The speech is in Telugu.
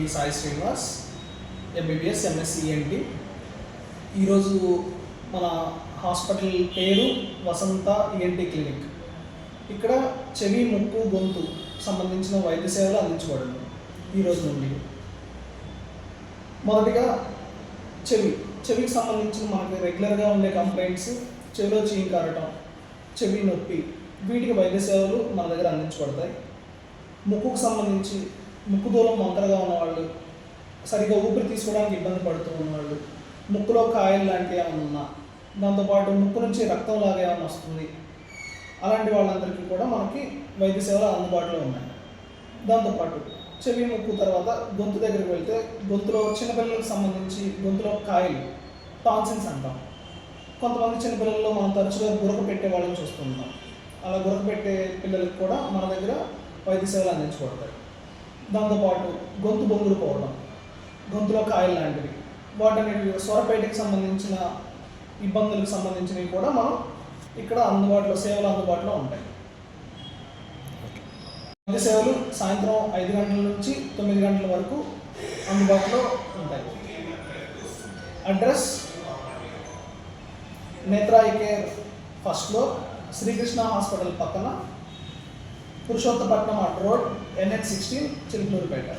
B Sai Srinivas MBBS MSc MD ఈరోజు మన హాస్పిటల్ పేరు వసంత ఈఎన్టీ క్లినిక్. ఇక్కడ చెవి ముక్కు గొంతు సంబంధించిన వైద్య సేవలు అందించబడింది ఈ రోజు నుండి. మొదటిగా చెవి. చెవికి సంబంధించిన మనకి రెగ్యులర్గా ఉండే కంప్లైంట్స్ చెవిలో చీంకారటం చెవి నొప్పి వీటికి వైద్య సేవలు మన దగ్గర అందించబడతాయి. ముక్కుకు సంబంధించి ముక్కు దూలం వంకరగా ఉన్నవాళ్ళు సరిగ్గా ఊపిరి తీసుకోవడానికి ఇబ్బంది పడుతూ ఉన్నవాళ్ళు ముక్కులో కాయలు లాంటివి ఏమైనా ఉన్నా దాంతోపాటు ముక్కు నుంచి రక్తం లాగా ఏమైనా వస్తుంది అలాంటి వాళ్ళందరికీ కూడా మనకి వైద్య సేవలు అందుబాటులో ఉన్నాయి. దాంతోపాటు చెవి ముక్కు తర్వాత గొంతు దగ్గరికి వెళ్తే గొంతులో చిన్నపిల్లలకు సంబంధించి గొంతులో కాయలు టాన్సిన్స్ అంటాం. కొంతమంది చిన్నపిల్లల్లో మనం తరచుగా గురక పెట్టే వాళ్ళని చూస్తుంటాం అలా గురక పెట్టే పిల్లలకు కూడా మన దగ్గర వైద్య సేవలు అందించబడతాయి. దాంతోపాటు గొంతు బొంగులు పోవడం గొంతులో కాయలు లాంటివి. వాటిని స్వరపేటకి సంబంధించిన ఇబ్బందులకు సంబంధించినవి కూడా మనం ఇక్కడ అందుబాటులో సేవలు అందుబాటులో ఉంటాయి. వైద్య సేవలు సాయంత్రం ఐదు గంటల నుంచి తొమ్మిది గంటల వరకు అందుబాటులో ఉంటాయి. Address Netrayi care first floor Srikrishna hospital పక్కన Purushottapatnam at road NH sixteen Chilukurupeta